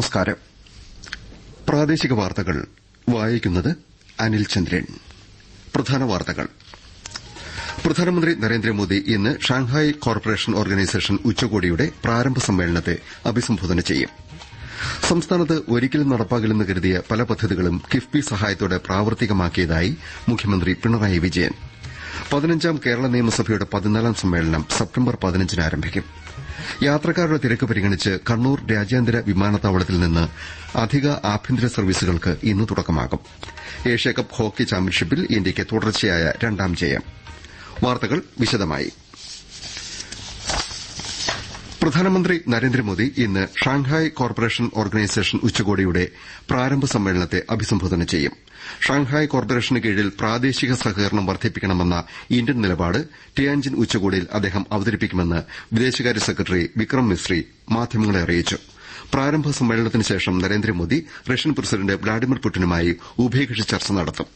നമസ്കാരം. പ്രാദേശിക വാർത്തകൾ. വായിക്കുന്നത് അനിൽ ചന്ദ്രൻ. പ്രധാന വാർത്തകൾ. പ്രധാനമന്ത്രി നരേന്ദ്രമോദി ഇന്ന് ഷാങ്ഹായ് കോർപ്പറേഷൻ ഓർഗനൈസേഷൻ ഉച്ചകോടിയുടെ പ്രാരംഭ സമ്മേളനത്തെ അഭിസംബോധന ചെയ്യും. സംസ്ഥാനത്ത് ഒരിക്കലും നടപ്പാകില്ലെന്ന് കരുതിയ പല പദ്ധതികളും കിഫ്ബി സഹായത്തോടെ പ്രാവർത്തികമാക്കിയതായി മുഖ്യമന്ത്രി പിണറായി വിജയൻ. പതിനഞ്ചാം കേരള നിയമസഭയുടെ പതിനാലാം സമ്മേളനം സെപ്റ്റംബർ പതിനഞ്ചിന് ആരംഭിക്കും. യാത്രക്കാരുടെ തിരക്ക് പരിഗണിച്ച് കണ്ണൂർ രാജ്യാന്തര വിമാനത്താവളത്തിൽ നിന്ന് അധിക ആഭ്യന്തര സർവീസുകൾക്ക് ഇന്ന് തുടക്കമാകും. ഏഷ്യാകപ്പ് ഹോക്കി ചാമ്പ്യൻഷിപ്പിൽ ഇന്ത്യയ്ക്ക് തുടർച്ചയായ രണ്ടാം ജയം. വാർത്തകൾ വിശദമായി. പ്രധാനമന്ത്രി നരേന്ദ്രമോദി ഇന്ന് ഷാങ്ഹായ് കോർപ്പറേഷൻ ഓർഗനൈസേഷൻ ഉച്ചകോടിയുടെ പ്രാരംഭ സമ്മേളനത്തെ അഭിസംബോധന ചെയ്യും. ഷാങ്ഹായ് കോർപ്പറേഷന് കീഴിൽ പ്രാദേശിക സഹകരണം വർദ്ധിപ്പിക്കണമെന്ന ഇന്ത്യൻ നിലപാട് ടിയാൻജിൻ ഉച്ചകോടിയിൽ അദ്ദേഹം അവതരിപ്പിക്കുമെന്ന് വിദേശകാര്യ സെക്രട്ടറി വിക്രം മിശ്രി മാധ്യമങ്ങളെ അറിയിച്ചു. പ്രാരംഭ സമ്മേളനത്തിന് ശേഷം നരേന്ദ്രമോദി റഷ്യൻ പ്രസിഡന്റ് വ്ളാഡിമിർ പുടിനുമായി ഉഭയകക്ഷി ചർച്ച നടത്തും.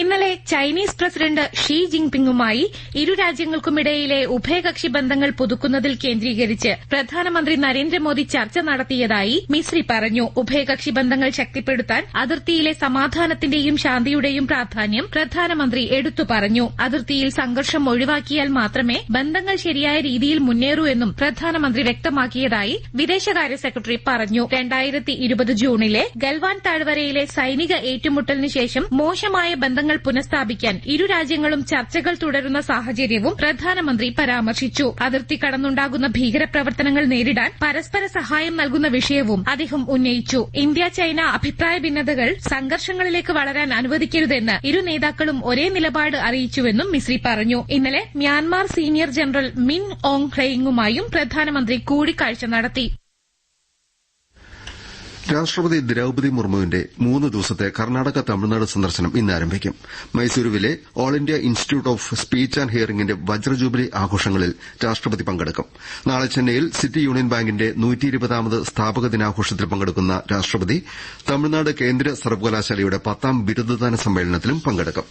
ഇന്നലെ ചൈനീസ് പ്രസിഡന്റ് ഷീ ജിൻപിങ്ങുമായി ഇരു രാജ്യങ്ങൾക്കുമിടയിലെ ഉഭയകക്ഷി ബന്ധങ്ങൾ പുതുക്കുന്നതിൽ കേന്ദ്രീകരിച്ച് പ്രധാനമന്ത്രി നരേന്ദ്രമോദി ചർച്ച നടത്തിയതായി മിസ്രി പറഞ്ഞു. ഉഭയകക്ഷി ബന്ധങ്ങൾ ശക്തിപ്പെടുത്താൻ അതിർത്തിയിലെ സമാധാനത്തിന്റെയും ശാന്തിയുടെയും പ്രാധാന്യം പ്രധാനമന്ത്രി എടുത്തു പറഞ്ഞു. അതിർത്തിയിൽ സംഘർഷം ഒഴിവാക്കിയാൽ മാത്രമേ ബന്ധങ്ങൾ ശരിയായ രീതിയിൽ മുന്നേറൂ എന്നും പ്രധാനമന്ത്രി വ്യക്തമാക്കിയതായി വിദേശകാര്യ സെക്രട്ടറി പറഞ്ഞു. രണ്ടായിരത്തി ഇരുപത് ജൂണിലെ ഗൽവാൻ താഴ്വരയിലെ സൈനിക ഏറ്റുമുട്ടലിന് ശേഷം മോശമായ ബന്ധങ്ങൾ പുനഃസ്ഥാപിക്കാൻ ഇരു രാജ്യങ്ങളും ചർച്ചകൾ തുടരുന്ന സാഹചര്യവും പ്രധാനമന്ത്രി പരാമർശിച്ചു. അതിർത്തി കടന്നുണ്ടാകുന്ന ഭീകരപ്രവർത്തനങ്ങൾ നേരിടാൻ പരസ്പര സഹായം നൽകുന്ന വിഷയവും അദ്ദേഹം ഉന്നയിച്ചു. ഇന്ത്യ ചൈന അഭിപ്രായ ഭിന്നതകൾ സംഘർഷങ്ങളിലേക്ക് വളരാൻ അനുവദിക്കരുതെന്ന് ഇരു നേതാക്കളും ഒരേ നിലപാട് അറിയിച്ചുവെന്നും മിസ്രി പറഞ്ഞു. ഇന്നലെ Myanmar senior general Min Aung ഹ്ലെയിങ്ങുമായും പ്രധാനമന്ത്രി കൂടിക്കാഴ്ച നടത്തി. രാഷ്ട്രപതി ദ്രൌപതി മുർമുവിന്റെ മൂന്ന് ദിവസത്തെ കർണാടക തമിഴ്നാട് സന്ദർശനം ഇന്ന് ആരംഭിക്കും. മൈസൂരുവിലെ All India Institute of Speech and ഹിയറിംഗിന്റെ വജ്രജൂബിലി ആഘോഷങ്ങളിൽ രാഷ്ട്രപതി പങ്കെടുക്കും. നാളെ ചെന്നൈയിൽ സിറ്റി യൂണിയൻ ബാങ്കിന്റെ നൂറ്റിയിരുപതാമത് സ്ഥാപക ദിനാഘോഷത്തിൽ പങ്കെടുക്കുന്ന രാഷ്ട്രപതി തമിഴ്നാട് കേന്ദ്ര സർവകലാശാലയുടെ പത്താം ബിരുദദാന സമ്മേളനത്തിലും പങ്കെടുക്കും.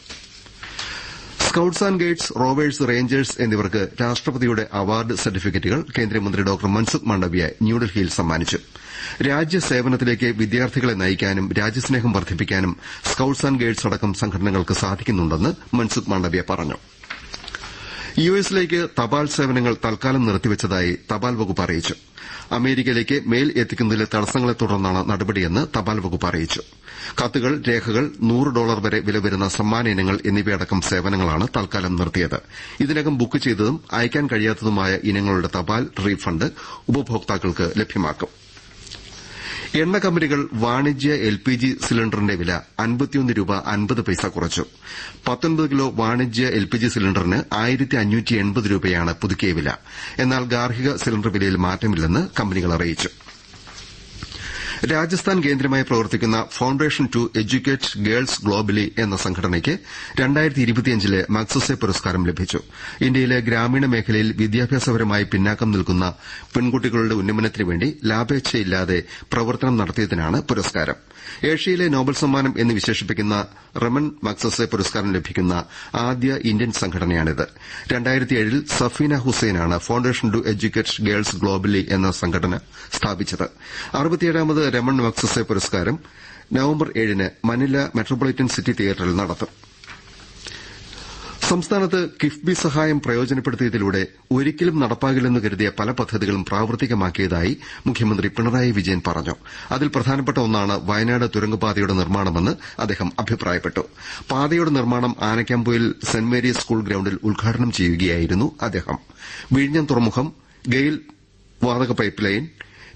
Scouts and guides rovers rangers എന്നിവർക്ക് രാഷ്ട്രപതിയുടെ അവാർഡ് സർട്ടിഫിക്കറ്റുകൾ കേന്ദ്രമന്ത്രി ഡോക്ടർ മൻസുഖ് മാണ്ഡവ്യ ന്യൂഡൽഹിയിൽ സമ്മാനിച്ചു. രാജ്യസേവനത്തിലേക്ക് വിദ്യാർത്ഥികളെ നയിക്കാനും രാജ്യസ്നേഹം വർദ്ധിപ്പിക്കാനും സ്കൌട്ട്സ് ആന്റ് ഗൈഡ്സ് അടക്കം സംഘടനകൾക്ക് സാധിക്കുന്നുണ്ടെന്ന് മൻസുഖ് മാണ്ഡവ്യ പറഞ്ഞു. യുഎസിലേക്ക് തപാൽ സേവനങ്ങൾ തൽക്കാലം നിർത്തിവെച്ചതായി തപാൽ വകുപ്പ് അറിയിച്ചു. അമേരിക്കയിലേക്ക് മെയിൽ എത്തിക്കുന്നതിലെ തടസ്സങ്ങളെ തുടർന്നാണ് നടപടിയെന്ന് തപാൽ വകുപ്പ് അറിയിച്ചു. കത്തുകൾ രേഖകൾ നൂറ് ഡോളർ വരെ വില വരുന്ന സമ്മാന ഇനങ്ങൾ എന്നിവയടക്കം സേവനങ്ങളാണ് തൽക്കാലം നിർത്തിയത്. ഇതിനകം ബുക്ക് ചെയ്തതും അയക്കാൻ കഴിയാത്തതുമായ ഇനങ്ങളുടെ തപാൽ റീഫണ്ട് ഉപഭോക്താക്കൾക്ക് ലഭ്യമാക്കും. എണ്ണ കമ്പനികൾ വാണിജ്യ എൽപിജി സിലിണ്ടറിന്റെ വില അൻപത്തിയൊന്ന് രൂപ അൻപത് പൈസ കുറച്ചു. പത്തൊൻപത് കിലോ വാണിജ്യ എൽപിജി സിലിണ്ടറിന് ആയിരത്തി അഞ്ഞൂറ്റി എൺപത് രൂപയാണ് പുതുക്കിയ വില. എന്നാൽ ഗാർഹിക സിലിണ്ടർ വിലയിൽ മാറ്റമില്ലെന്ന് കമ്പനികൾ അറിയിച്ചു. രാജസ്ഥാൻ കേന്ദ്രമായി പ്രവർത്തിക്കുന്ന foundation to educate girls globally എന്ന സംഘടനയ്ക്ക് ലെ മക്സസെ പുരസ്കാരം ലഭിച്ചു. ഇന്ത്യയിലെ ഗ്രാമീണ മേഖലയിൽ വിദ്യാഭ്യാസപരമായി പിന്നാക്കം നിൽക്കുന്ന പെൺകുട്ടികളുടെ ഉന്നമനത്തിനുവേണ്ടി ലാഭേച്ഛയില്ലാതെ പ്രവർത്തനം നടത്തിയതിനാണ് പുരസ്കാരം. ഏഷ്യയിലെ നോബൽ സമ്മാനം എന്ന് വിശേഷിപ്പിക്കുന്ന റമൻ മക്സസെ പുരസ്കാരം ലഭിക്കുന്ന ആദ്യ ഇന്ത്യൻ സംഘടനയാണിത്. ൽ Safeena ഹുസൈനാണ് foundation to educate girls globally എന്ന സംഘടന സ്ഥാപിച്ചത്. രമൺ മക്സസെ പുരസ്കാരം നവംബർ ഏഴിന് മനില മെട്രോപൊളിറ്റൻ സിറ്റി തിയേറ്ററിൽ നടത്തും. സംസ്ഥാനത്ത് കിഫ്ബി സഹായം പ്രയോജനപ്പെടുത്തിയതിലൂടെ ഒരിക്കലും നടപ്പാകില്ലെന്ന് കരുതിയ പല പദ്ധതികളും പ്രാവർത്തികമാക്കിയതായി മുഖ്യമന്ത്രി പിണറായി വിജയൻ പറഞ്ഞു. അതിൽ പ്രധാനപ്പെട്ട ഒന്നാണ് വയനാട് തുരങ്കപാതയുടെ നിർമ്മാണമെന്ന് അദ്ദേഹം അഭിപ്രായപ്പെട്ടു. പാതയുടെ നിർമ്മാണം ആനക്കാംപൊയിൽ സെന്റ് മേരീസ് സ്കൂൾ ഗ്രൌണ്ടിൽ ഉദ്ഘാടനം ചെയ്യുകയായിരുന്നു അദ്ദേഹം. വിഴിഞ്ഞം തുറമുഖം ഗെയിൽ വാതക pipe line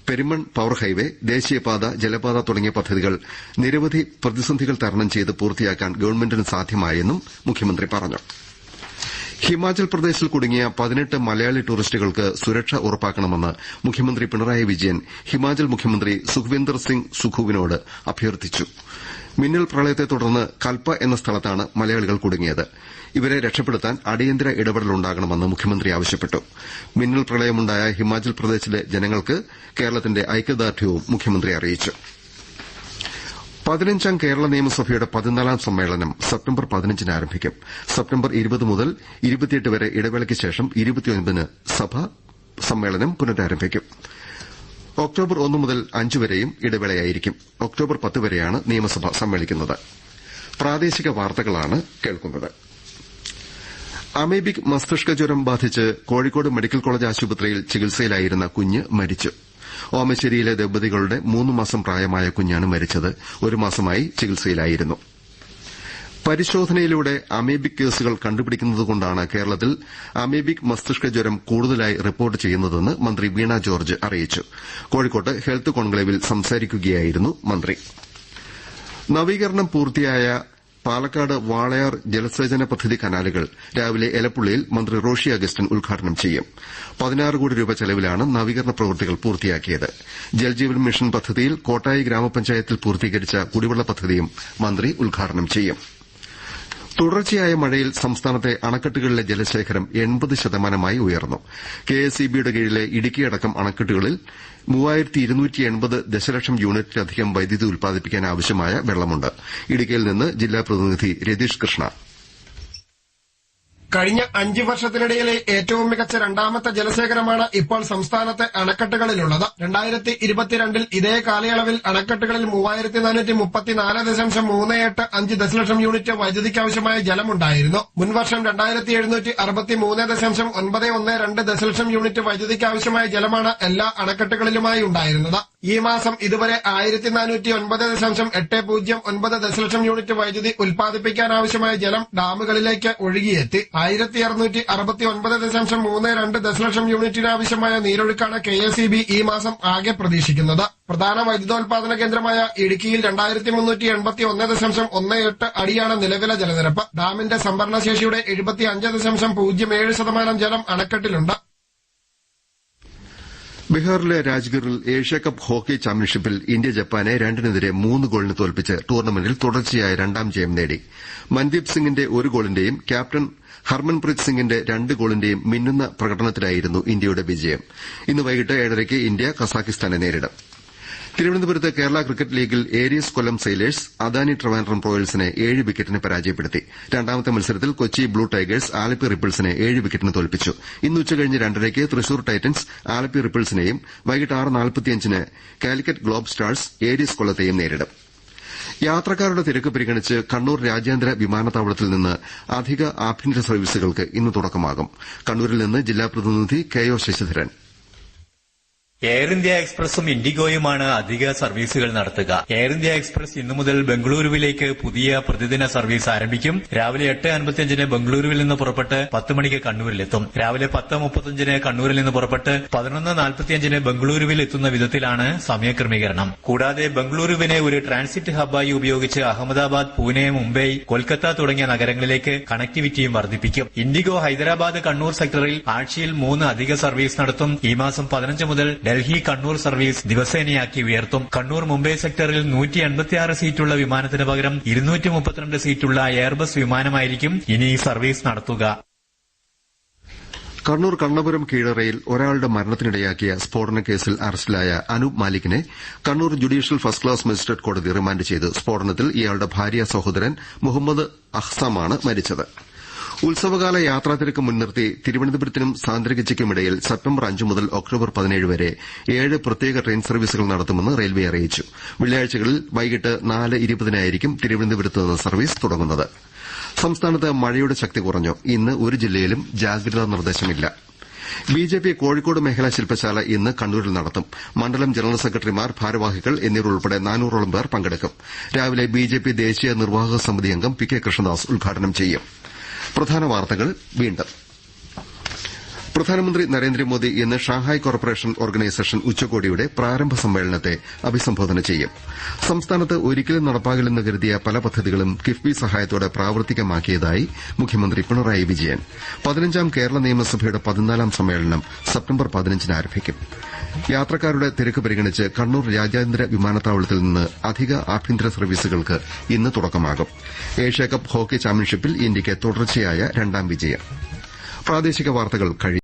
Perumon power highway ദേശീയപാത ജലപാത തുടങ്ങിയ പദ്ധതികൾ നിരവധി പ്രതിസന്ധികൾ തരണം ചെയ്ത് പൂർത്തിയാക്കാൻ ഗവൺമെന്റിന് സാധ്യമായെന്നും മുഖ്യമന്ത്രി പറഞ്ഞു. ഹിമാചൽ പ്രദേശിൽ കുടുങ്ങിയ പതിനെട്ട് മലയാളി ടൂറിസ്റ്റുകൾക്ക് സുരക്ഷ ഉറപ്പാക്കണമെന്ന് മുഖ്യമന്ത്രി പിണറായി വിജയൻ ഹിമാചൽ മുഖ്യമന്ത്രി സുഖ്വിന്ദർ സിംഗ് സുഖുവിനോട് അഭ്യർത്ഥിച്ചു. മിന്നൽ പ്രളയത്തെ തുടർന്ന് കൽപ്പ എന്ന സ്ഥലത്താണ് മലയാളികൾ കുടുങ്ങിയത്. ഇവരെ രക്ഷപ്പെടുത്താൻ അടിയന്തര ഇടപെടലുണ്ടാകണമെന്ന് മുഖ്യമന്ത്രി ആവശ്യപ്പെട്ടു. മിന്നൽ പ്രളയമുണ്ടായ ഹിമാചൽ പ്രദേശിലെ ജനങ്ങൾക്ക് കേരളത്തിന്റെ ഐക്യദാർഢ്യവും മുഖ്യമന്ത്രി അറിയിച്ചു. പതിനഞ്ചാം കേരള നിയമസഭയുടെ പതിനാലാം സമ്മേളനം സെപ്റ്റംബർ പതിനഞ്ചിന് ആരംഭിക്കും. സെപ്റ്റംബർ ഇരുപത് മുതൽ ഇരുപത്തിയെട്ട് വരെ ഇടവേളയ്ക്ക് ശേഷം ഇരുപത്തിയൊൻപതിന് സഭ സമ്മേളനം പുനരാരംഭിക്കും. ഒക്ടോബർ ഒന്ന് മുതൽ അഞ്ച് വരെയും ഇടവേളയായിരിക്കും. ഒക്ടോബർ പത്ത് വരെയാണ് നിയമസഭ സമ്മേളിക്കുന്നത്. പ്രാദേശിക വാർത്തകളാണ് കേൾക്കുന്നത്. അമേബിക് മസ്തിഷ്ക ജ്വരം ബാധിച്ച് കോഴിക്കോട് മെഡിക്കൽ കോളേജ് ആശുപത്രിയിൽ ചികിത്സയിലായിരുന്ന കുഞ്ഞ് മരിച്ചു. ഓമശ്ശേരിയിലെ ദമ്പതികളുടെ മൂന്ന് മാസം പ്രായമായ കുഞ്ഞാണ് മരിച്ചത്. ഒരു മാസമായി ചികിത്സയിലായിരുന്നു. പരിശോധനയിലൂടെ അമീബിക് കേസുകൾ കണ്ടുപിടിക്കുന്നതുകൊണ്ടാണ് കേരളത്തിൽ അമീബിക് മസ്തിഷ്ക ജ്വരം കൂടുതലായി റിപ്പോർട്ട് ചെയ്യുന്നതെന്ന് മന്ത്രി വീണ ജോർജ് അറിയിച്ചു. കോഴിക്കോട്ട് ഹെൽത്ത് കോൺക്ലേവിൽ സംസാരിക്കുകയായിരുന്നു മന്ത്രി. നവീകരണം പൂർത്തിയായ പാലക്കാട് വാളയാർ ജലസേചന പദ്ധതി കനാലുകൾ രാവിലെ എലപ്പുള്ളിയിൽ മന്ത്രി റോഷി അഗസ്റ്റിൻ ഉദ്ഘാടനം ചെയ്യും. പതിനാറ് കോടി രൂപ ചെലവിലാണ് നവീകരണ പ്രവൃത്തികൾ പൂർത്തിയാക്കിയത്. ജൽജീവൻ മിഷൻ പദ്ധതിയിൽ കോട്ടായി ഗ്രാമപഞ്ചായത്തിൽ പൂർത്തീകരിച്ച കുടിവെള്ള പദ്ധതിയും മന്ത്രി ഉദ്ഘാടനം ചെയ്യും. തുടർച്ചയായ മഴയിൽ സംസ്ഥാനത്തെ അണക്കെട്ടുകളിലെ ജലശേഖരം എൺപത് ശതമാനമായി ഉയർന്നു. കെഎസ്ഇബിയുടെ കീഴിലെ ഇടുക്കിയടക്കം അണക്കെട്ടുകളിൽ ദശലക്ഷം യൂണിറ്റിലധികം വൈദ്യുതി ഉൽപ്പാദിപ്പിക്കാൻ ആവശ്യമായ വെള്ളമുണ്ട്. ഇടുക്കിയിൽ നിന്ന് ജില്ലാ പ്രതിനിധി രതീഷ് കൃഷ്ണ. കഴിഞ്ഞ അഞ്ച് വർഷത്തിനിടയിലെ ഏറ്റവും മികച്ച രണ്ടാമത്തെ ജലശേഖരമാണ് ഇപ്പോൾ സംസ്ഥാനത്തെ അണക്കെട്ടുകളിലുള്ളത്. രണ്ടായിരത്തി ഇരുപത്തിരണ്ടിൽ ഇതേ കാലയളവിൽ അണക്കെട്ടുകളിൽ മൂവായിരത്തി നാനൂറ്റി മുപ്പത്തിനാല് ദശാംശം മൂന്ന് എട്ട് അഞ്ച് ദശലക്ഷം യൂണിറ്റ് വൈദ്യുതിക്കാവശ്യമായ ജലമുണ്ടായിരുന്നു. മുൻവർഷം രണ്ടായിരത്തി എഴുന്നൂറ്റി അറുപത്തി മൂന്ന് ദശാംശം ഒൻപത് ഒന്ന് രണ്ട് ദശലക്ഷം യൂണിറ്റ് വൈദ്യുതിക്കാവശ്യമായ ജലമാണ് എല്ലാ അണക്കെട്ടുകളിലുമായി ഉണ്ടായിരുന്നത്. ഈ മാസം ഇതുവരെ ആയിരത്തി നാനൂറ്റി ഒൻപത് ദശാംശം എട്ട് പൂജ്യം ഒൻപത് ദശലക്ഷം യൂണിറ്റ് വൈദ്യുതി ഉൽപ്പാദിപ്പിക്കാനാവശ്യമായ ജലം ഡാമുകളിലേക്ക് ഒഴുകിയെത്തി. ആയിരത്തി അറുന്നൂറ്റി അറുപത്തി ഒൻപത് ദശാംശം മൂന്ന് രണ്ട് ദശലക്ഷം യൂണിറ്റിനാവശ്യമായ നീരൊഴുക്കാണ് കെ എസ് ഇ ബി ഈ മാസം ആകെ പ്രതീക്ഷിക്കുന്നത്. പ്രധാന വൈദ്യുതോൽപാദന കേന്ദ്രമായ ഇടുക്കിയിൽ രണ്ടായിരത്തി മുന്നൂറ്റി എൺപത്തി ഒന്ന് ദശാംശം ഒന്ന് എട്ട് അടിയാണ് നിലവിലെ ജലനിരപ്പ്. ഡാമിന്റെ സംഭരണശേഷിയുടെ എഴുപത്തി അഞ്ച് ദശാംശം പൂജ്യം ഏഴ് ശതമാനം ജലം അണക്കെട്ടിലുണ്ട്. ബീഹാറിലെ രാജ്ഗീറിൽ ഏഷ്യാകപ്പ് ഹോക്കി ചാമ്പ്യൻഷിപ്പിൽ ഇന്ത്യ ജപ്പാനെ രണ്ടിനെതിരെ മൂന്ന് ഗോളിന് തോൽപ്പിച്ച് ടൂർണമെന്റിൽ തുടർച്ചയായ രണ്ടാം ജയം നേടി. മൻദീപ് സിംഗിന്റെ ഒരു ഗോളിന്റെയും ക്യാപ്റ്റൻ ഹർമൻപ്രീത് സിംഗിന്റെ രണ്ട് ഗോളിന്റെയും മിന്നുന്ന പ്രകടനത്തിലായിരുന്നു ഇന്ത്യയുടെ വിജയം. ഇന്ന് വൈകിട്ട് ഏഴരയ്ക്ക് ഇന്ത്യ കസാഖിസ്ഥാനെ നേരിടും. തിരുവനന്തപുരത്ത് കേരള ക്രിക്കറ്റ് ലീഗിൽ ഏരിയസ് കൊല്ലം സെയിലേഴ്സ് അദാനി ട്രിവാൻഡ്രം റോയൽസിനെ ഏഴ് വിക്കറ്റിന് പരാജയപ്പെടുത്തി. രണ്ടാമത്തെ മത്സരത്തിൽ കൊച്ചി ബ്ലൂ ടൈഗേഴ്സ് ആലപ്പി റിപ്പിൾസിനെ ഏഴ് വിക്കറ്റിന് തോൽപ്പിച്ചു. ഇന്ന് ഉച്ചകഴിഞ്ഞ് രണ്ടരയ്ക്ക് തൃശൂർ ടൈറ്റൻസ് ആലപ്പി റിപ്പിൾസിനെയും വൈകിട്ട് ആറ് നാൽപ്പത്തിയഞ്ചിന് കാലിക്കറ്റ് ഗ്ലോബ് സ്റ്റാർസ് ഏരീസ് കൊല്ലത്തെയും നേരിടും. യാത്രക്കാരുടെ തിരക്ക് പരിഗണിച്ച് കണ്ണൂർ രാജ്യാന്തര വിമാനത്താവളത്തിൽ നിന്ന് അധിക ആഭ്യന്തര സർവീസുകൾക്ക് ഇന്ന് തുടക്കമാകും. കണ്ണൂരിൽ നിന്ന് ജില്ലാ പ്രതിനിധി K O Sasidharan. Air India എക്സ്പ്രസും ഇൻഡിഗോയുമാണ് അധിക സർവീസുകൾ നടത്തുക. എയർ ഇന്ത്യ എക്സ്പ്രസ് ഇന്നു മുതൽ ബംഗളൂരുവിലേക്ക് പുതിയ പ്രതിദിന സർവീസ് ആരംഭിക്കും. രാവിലെ എട്ട് അൻപത്തിയഞ്ചിന് ബംഗളൂരുവിൽ നിന്ന് പുറപ്പെട്ട് പത്ത് മണിക്ക് കണ്ണൂരിലെത്തും. രാവിലെ പത്ത് മുപ്പത്തിയഞ്ചിന് കണ്ണൂരിൽ നിന്ന് പുറപ്പെട്ട് പതിനൊന്ന് നാൽപ്പത്തിയഞ്ചിന് ബംഗളൂരുവിൽ എത്തുന്ന വിധത്തിലാണ് സമയക്രമീകരണം. കൂടാതെ ബംഗളൂരുവിനെ ഒരു ട്രാൻസിറ്റ് ഹബ്ബായി ഉപയോഗിച്ച് അഹമ്മദാബാദ് പൂനെ മുംബൈ കൊൽക്കത്ത തുടങ്ങിയ നഗരങ്ങളിലേക്ക് കണക്ടിവിറ്റിയും വർദ്ധിപ്പിക്കും. ഇൻഡിഗോ ഹൈദരാബാദ് കണ്ണൂർ സെക്ടറിൽ ആഴ്ചയിൽ മൂന്ന് അധിക സർവീസ് നടത്തും. ഈ മാസം പതിനഞ്ച് മുതൽ ഡൽഹി കണ്ണൂർ സർവീസ് ദിവസേനയാക്കി ഉയർത്തും. കണ്ണൂർ മുംബൈ സെക്ടറിൽ നൂറ്റി എൺപത്തിയാറ് സീറ്റുള്ള വിമാനത്തിന് പകരം ഇരുന്നൂറ്റി മുപ്പത്തിരണ്ട് സീറ്റുള്ള എയർബസ് വിമാനമായിരിക്കും ഇനി സർവീസ് നടത്തുക. കണ്ണൂർ കണ്ണപുരം കീഴറയിൽ ഒരാളുടെ മരണത്തിനിടയാക്കിയ സ്ഫോടന കേസിൽ അറസ്റ്റിലായ Anoop മാലിക്കിനെ Kannur judicial first class magistrate കോടതി റിമാൻഡ് ചെയ്തു സ്ഫോടനത്തിൽ ഇയാളുടെ ഭാര്യ സഹോദരൻ മുഹമ്മദ് അഹ്സാമാണ് മരിച്ചത്. ഉത്സവകാല യാത്രാത്തിരക്ക് മുൻനിർത്തി തിരുവനന്തപുരത്തിനും സാന്ദ്രഗിച്ചയ്ക്കുമിടയിൽ സെപ്റ്റംബർ അഞ്ച് മുതൽ ഒക്ടോബർ പതിനേഴ് വരെ ഏഴ് പ്രത്യേക ട്രെയിൻ സർവീസുകൾ നടത്തുമെന്ന് റെയിൽവേ അറിയിച്ചു. വെള്ളിയാഴ്ചകളിൽ വൈകിട്ട് നാല് ഇരുപതിനായിരിക്കും തിരുവനന്തപുരത്ത് നിന്ന് സർവീസ് തുടങ്ങുന്നത്. സംസ്ഥാനത്ത് മഴയുടെ ശക്തി കുറഞ്ഞു. ഇന്ന് ഒരു ജില്ലയിലും ജാഗ്രതാ നിർദ്ദേശമില്ല. ബിജെപി കോഴിക്കോട് മേഖലാ ശില്പശാല ഇന്ന് കണ്ണൂരിൽ നടത്തും. മണ്ഡലം ജനറൽ സെക്രട്ടറിമാർ ഭാരവാഹികൾ എന്നിവർ എന്നിവരുൾപ്പെടെ നാനൂറോളം പേർ പങ്കെടുക്കും. രാവിലെ ബിജെപി ദേശീയ നിർവാഹക സമിതി അംഗം പി കെ കൃഷ്ണദാസ് ഉദ്ഘാടനം ചെയ്യും. പ്രധാന വാർത്തകൾ വീണ്ടും. പ്രധാനമന്ത്രി നരേന്ദ്രമോദി ഇന്ന് ഷാങ്ഹായ് കോർപ്പറേഷൻ ഓർഗനൈസേഷൻ ഉച്ചകോടിയുടെ പ്രാരംഭ സമ്മേളനത്തെ അഭിസംബോധന ചെയ്യും. സംസ്ഥാനത്ത് ഒരിക്കലും നടപ്പാകില്ലെന്ന് കരുതിയ പല പദ്ധതികളും കിഫ്ബി സഹായത്തോടെ പ്രാവർത്തികമാക്കിയതായി മുഖ്യമന്ത്രി പിണറായി വിജയൻ. പതിനഞ്ചാം കേരള നിയമസഭയുടെ പതിനാലാം സമ്മേളനം സെപ്റ്റംബർ പതിനഞ്ചിന് ആരംഭിക്കും. യാത്രക്കാരുടെ തിരക്ക് പരിഗണിച്ച് കണ്ണൂർ രാജ്യാന്തര വിമാനത്താവളത്തിൽ നിന്ന് അധിക ആഭ്യന്തര സർവീസുകൾക്ക് ഇന്ന് തുടക്കമാകും. ഏഷ്യാകപ്പ് ഹോക്കി ചാമ്പ്യൻഷിപ്പിൽ ഇന്ത്യയ്ക്ക് തുടർച്ചയായ രണ്ടാം വിജയം.